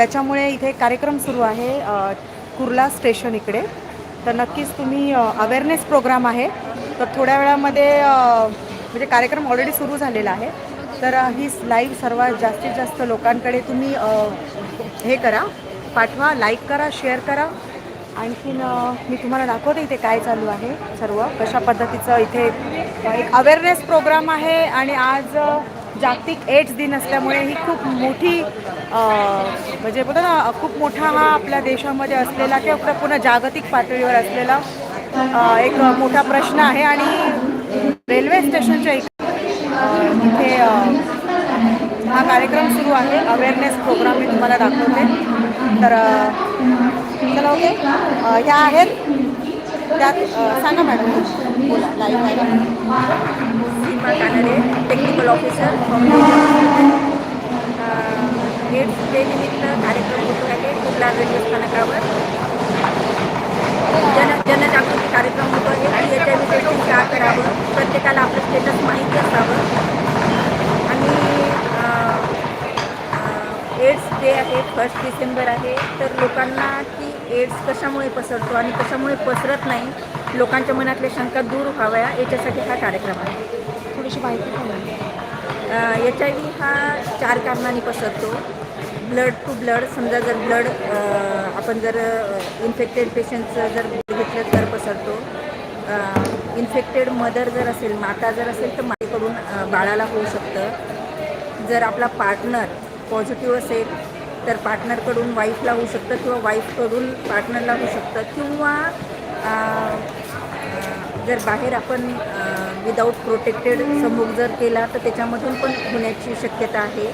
त्याच्यामुळे इथे कार्यक्रम सुरू आहे कुर्ला स्टेशन इकडे. तर नक्कीच तुम्ही अवेअरनेस प्रोग्राम आहे. तर थोड्या वेळामध्ये म्हणजे कार्यक्रम ऑलरेडी सुरू झालेला आहे. तर ही लाईव्ह सर्वात जास्तीत जास्त लोकांकडे तुम्ही हे करा पाठवा लाईक करा शेअर करा. आणखीन मी तुम्हाला दाखवते इथे काय चालू आहे सर्व कशा पद्धतीचं इथे एक अवेअरनेस प्रोग्राम आहे. आणि आज जागतिक एड्स दिन असल्यामुळे ही खूप मोठी म्हणजे बोलतो ना खूप मोठा हा आपल्या देशामध्ये असलेला किंवा पूर्ण जागतिक पातळीवर असलेला एक मोठा प्रश्न आहे. आणि रेल्वे स्टेशनच्या इथे हा कार्यक्रम सुरू आहे. अवेअरनेस प्रोग्राम मी तुम्हाला दाखवते. तर चला ओके. ह्या आहेत त्यात सांगा मॅडम लाईव्ह आहे सीमा कानडे टेक्निकल ऑफिसर गेट एड्स डे निमित्त कार्यक्रम होतो आहे कुर्ला रेल्वे स्थानकावर. जन जनजागृती कार्यक्रम होतो आहे. की एच आय व्ही टेस्टिंग का करावं प्रत्येकाला आपलं स्टेटस माहिती असावं. आणि एड्स डे आहे फर्स्ट डिसेंबर आहे तर लोकांना एड्स कशामुळे पसरतो आणि कशामुळे पसरत नाही लोकांच्या मनातल्या शंका दूर व्हाव्या याच्यासाठी हा कार्यक्रम आहे. थोडीशी माहिती एच आय व्ही हा चार कारणांनी पसरतो. ब्लड टू ब्लड समजा जर ब्लड आपण जर इन्फेक्टेड पेशंटचं जर घेतलं तर पसरतो. इन्फेक्टेड मदर जर असेल माता जर असेल तर मातेकडून बाळाला होऊ शकतं. जर आपला पार्टनर पॉझिटिव्ह असेल तर पार्टनरकडून वाईफला होऊ शकतं किंवा वाईफकडून पार्टनरला होऊ शकतं किंवा जर बाहेर आपण विदाऊट प्रोटेक्टेड समोर जर केला तर त्याच्यामधून पण होण्याची शक्यता आहे.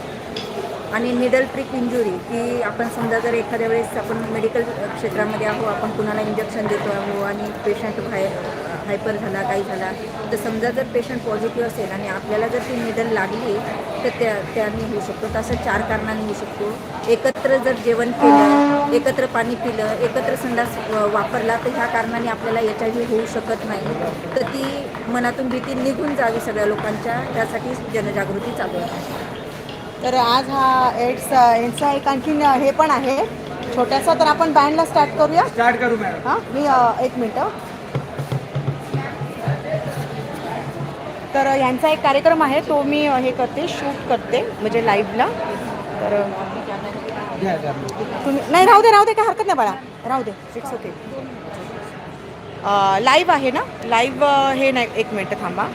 आणि निडल प्रिक इंजुरी की आपण समजा जर एखाद्या वेळेस आपण मेडिकल क्षेत्रामध्ये आहो आपण कुणाला इंजेक्शन देतो आहो आणि पेशंट बाहेर हायपर झाला काही झाला. तर समजा जर पेशंट पॉझिटिव्ह असेल आणि आपल्याला जर ती निडल लागली तर त्या त्याने होऊ शकतो. तसं चार कारणांनी होऊ शकतो. एकत्र जर जेवण केलं एकत्र पाणी पिलं एकत्र संडास वापरला तर ह्या कारणाने आपल्याला एच आय व्ही होऊ शकत नाही. तर ती मनातून भीती निघून जावी सगळ्या लोकांच्या. त्यासाठी जनजागृती चालू आहे. तर आज हा एड्स यांचा एक आणखीन हे पण आहे. छोटासा तर आपण बँडला स्टार्ट करूया. स्टार्ट करू मॅडम हां मी एक मिनटं. तर यांचा एक कार्यक्रम आहे तो मी हे करते शूट करते म्हणजे लाईव्हला तर तुम्ही नाही राहू दे राहू दे काय हरकत नाही बाळा. राहू दे फिक्स होते लाईव्ह आहे ना? लाईव्ह हे नाही एक मिनटं थांबा.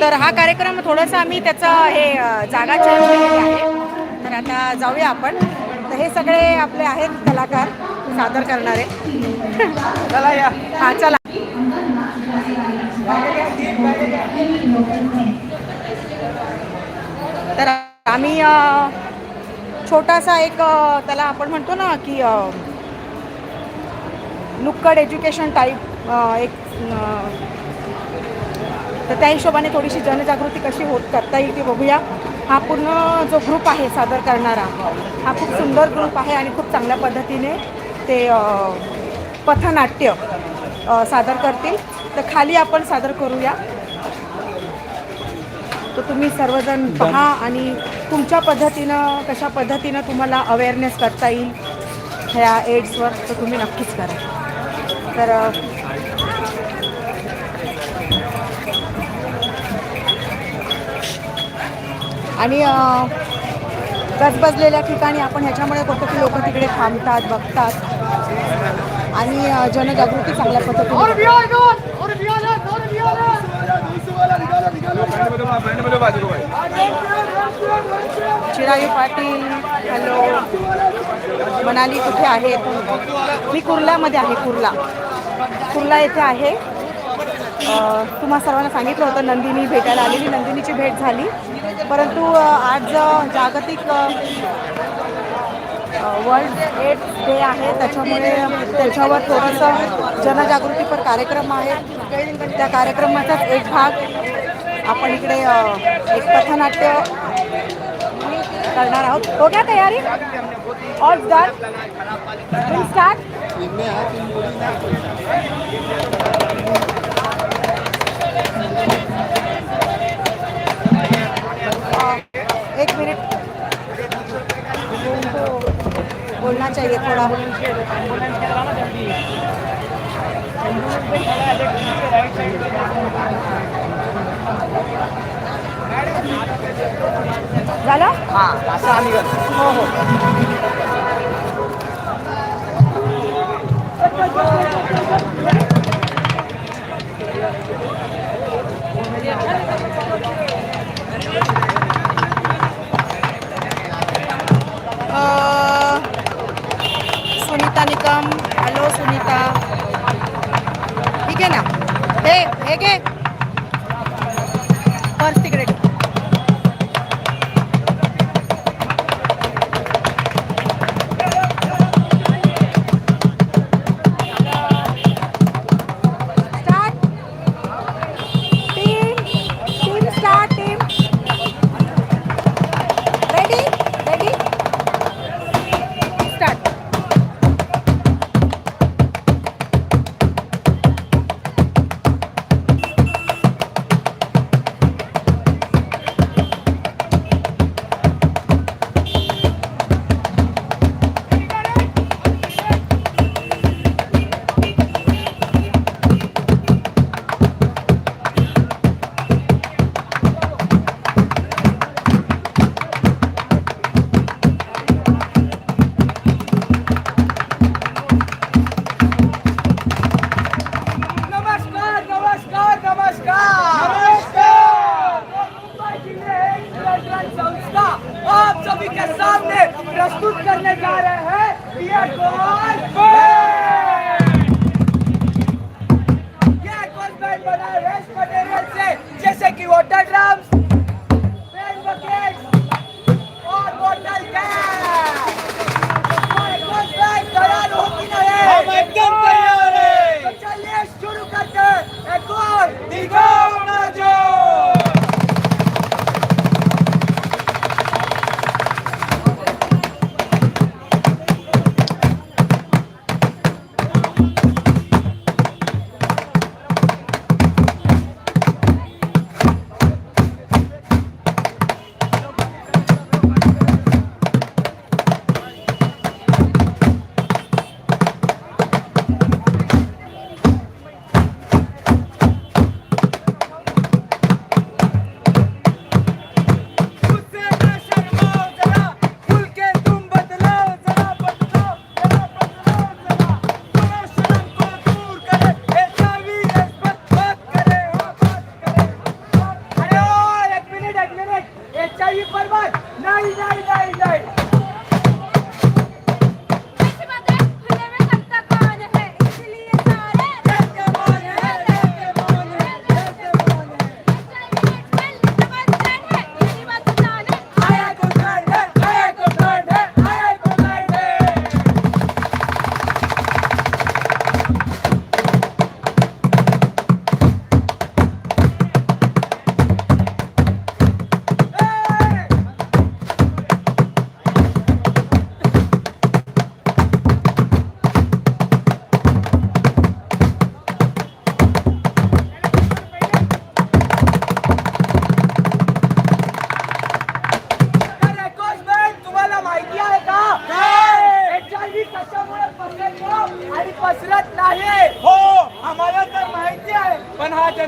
तर हा कार्यक्रम थोडंसं आम्ही त्याचं हे जागा चेंज केलेली आहे. तर आता जाऊया आपण. तर हे सगळे आपले आहेत कलाकार सादर करणारे. चला या. हां चला. तर आम्ही छोटासा एक त्याला आपण म्हणतो ना की नुक्कड एज्युकेशन टाईप एक तर त्या हिशोबाने थोडीशी जनजागृती कशी होत करता येईल ती बघूया. हा पूर्ण जो ग्रुप आहे सादर करणारा हा खूप सुंदर ग्रुप आहे आणि खूप चांगल्या पद्धतीने ते पथनाट्य सादर करतील. तर खाली आपण सादर करूया. तर तुम्ही सर्वजण पहा आणि तुमच्या पद्धतीनं कशा पद्धतीनं तुम्हाला अवेअरनेस करता येईल ह्या एड्सवर तर तुम्ही नक्कीच करा. तर आणि गजबजलेल्या ठिकाणी आपण ह्याच्यामुळे बघतो की लोक तिकडे थांबतात बघतात. आणि जनजागृती चांगल्या पद्धतीने पाटील हॅलो. मनाली कुठे आहेत मी कुर्ल्यामध्ये आहे कुर्ला. कुर्ला येथे आहे. तुम्हा सर्वांना सांगितलं होतं नंदिनी भेटायला आलेली नंदिनीची भेट झाली. परंतु आज जागतिक वर्ल्ड एड्स डे आहे. त्याच्यामुळे त्याच्यावर थोडंसं जनजागृतीपर कार्यक्रम आहे. त्या कार्यक्रमाचाच एक भाग आपण इकडे एक पथनाट्य करणार आहोत. हो क्या तयारी ऑल डन स्टार्ट झालं हां असं आम्ही करतो हो हो अ, सुनीता निकम हॅलो सुनीता ठीक आहे ना? हे हे घे. पर्स तिकडे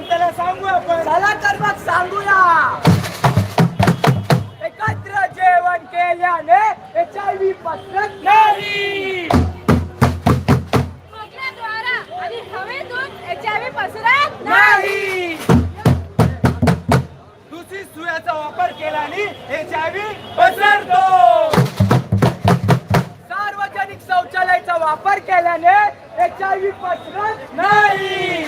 जनतेला सांगू आपण. चला तर मग सांगूया. एकत्र जेवण केल्याने एच आय व्ही पसरत नाही पसरत नाही. दुसरी सुयाचा वापर केल्याने एच आय व्ही पसरतो. सार्वजनिक शौचालयाचा वापर केल्याने एच आय व्ही पसरत नाही.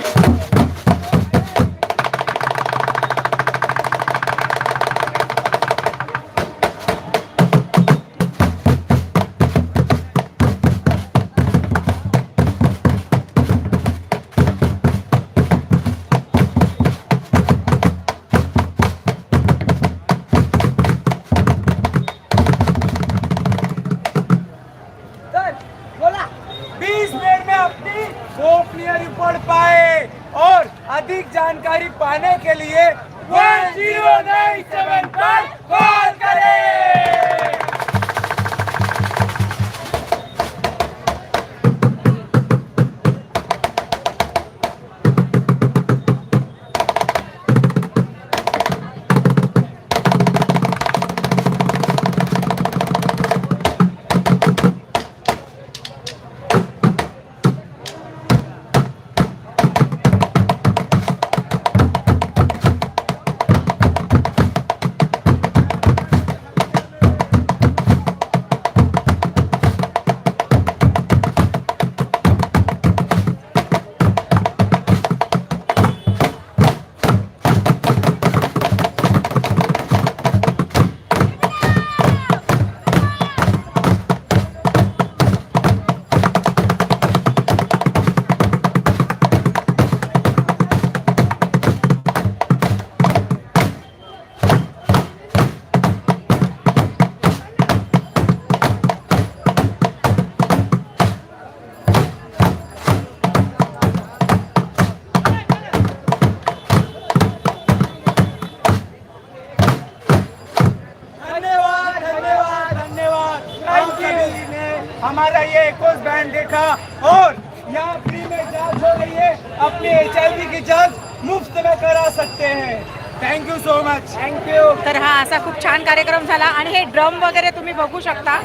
अपनी एच की जांच मुफ्त में करा सकते हैं। Thank you so much thank you तर हा असा खूप छान कार्यक्रम झाला. आणि हे ड्रम वगैरे तुम्ही बघू शकता.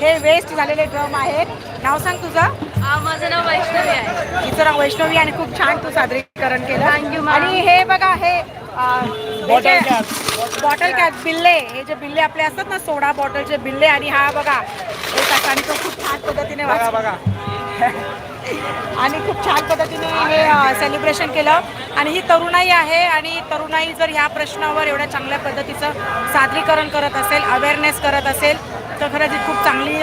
हे वेस्ट झालेले ड्रम आहेत. नाव सांग तुझं? माझं नाव वैष्णवी आहे. तिचं नाव वैष्णवी आणि खूप छान तू सादरीकरण केलं. Ma'am. आणि हे बघा हे बॉटल कॅप बिल्ले हे जे बिल्ले आपले असतात ना सोडा बॉटलचे बिल्ले. आणि हा बघा एक असा आणि तो खूप छान पद्धतीने बघा. आणि खूप छान पद्धतीने हे सेलिब्रेशन केलं. आणि ही तरुणाई आहे आणि तरुणाई जर ह्या प्रश्नावर एवढ्या चांगल्या पद्धतीचं सादरीकरण करत असेल अवेअरनेस करत असेल तर खरंच ही खूप चांगली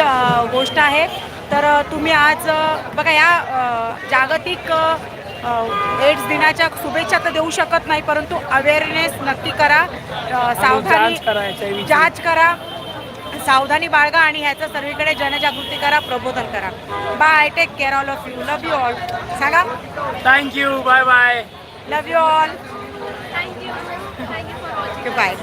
गोष्ट आहे. तर तुम्ही आज बघा या जागतिक एड्स दिनाच्या शुभेच्छा तर देऊ शकत नाही परंतु अवेअरनेस नक्की करा. सावधानी. जांच करा. सावधानी बाळगा आणि ह्याचं सर्वीकडे जनजागृती करा प्रबोधन करा. Bye take care all of you love you all सांगा? Thank you bye bye love you all thank you thank you for watching bye